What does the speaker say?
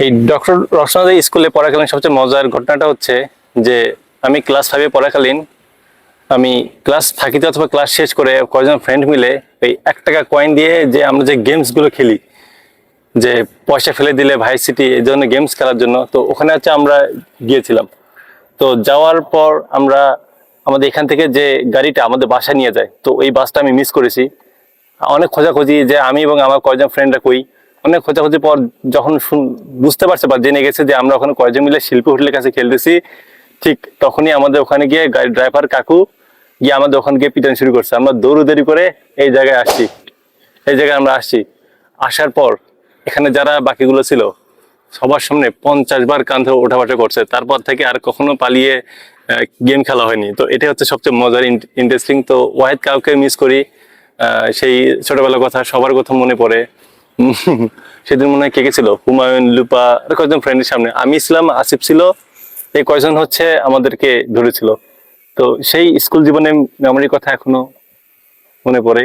এই ডক্টর রসনাদের স্কুলে পড়াকালীন সবচেয়ে মজার ঘটনাটা হচ্ছে যে আমি ক্লাস ফাইভে পড়াকালীন, আমি ক্লাস থাকিতে অথবা ক্লাস শেষ করে কয়েকজন ফ্রেন্ড মিলে ওই এক টাকা কয়েন দিয়ে যে আমরা যে গেমসগুলো খেলি, যে পয়সা ফেলে দিলে ভাই সিটি এই ধরনের গেমস খেলার জন্য, তো ওখানে হচ্ছে আমরা গিয়েছিলাম। তো যাওয়ার পর আমরা আমাদের এখান থেকে যে গাড়িটা আমাদের বাসায় নিয়ে যায়, তো এই বাসটা আমি মিস করেছি। অনেক খোঁজাখুঁজি যে আমি এবং আমার কয়েকজন ফ্রেন্ডরা কই অনেক খোঁজাখুঁজি পর যখন বুঝতে পারছে বা জেনে গেছে যে আমরা ওখানে কয়েকজন মিলে শিল্পী হোটেলের কাছে খেলতেছি, ঠিক তখনই আমাদের ওখানে গিয়ে ড্রাইভার কাকু গিয়ে আমাদের ওখানে গিয়ে পিটান শুরু করছে। আমরা দৌড়ুদারি করে এই জায়গায় আসছি। এই জায়গায় আমরা আসছি। আসার পর এখানে যারা বাকিগুলো ছিল, সবার সামনে পঞ্চাশ বার কাঁধে ওঠাবাটা করছে। তারপর থেকে আর কখনো পালিয়ে গেম খেলা হয়নি। তো এটা হচ্ছে সবচেয়ে মজার ইন্টারেস্টিং তো ওয়াহিদ কাউকে মিস করি সেই ছোটবেলার কথা সবার কথা মনে পড়ে। সেদিন মনে হয় কে কে ছিল? হুমায়ুন, লুপা কয়েকজন ফ্রেন্ডের সামনে। আমি ছিলাম আসিফ ছিল। এই কয়েকজন হচ্ছে আমাদেরকে ধরেছিল। তো সেই স্কুল জীবনে মেমোরির কথা এখনও মনে পড়ে।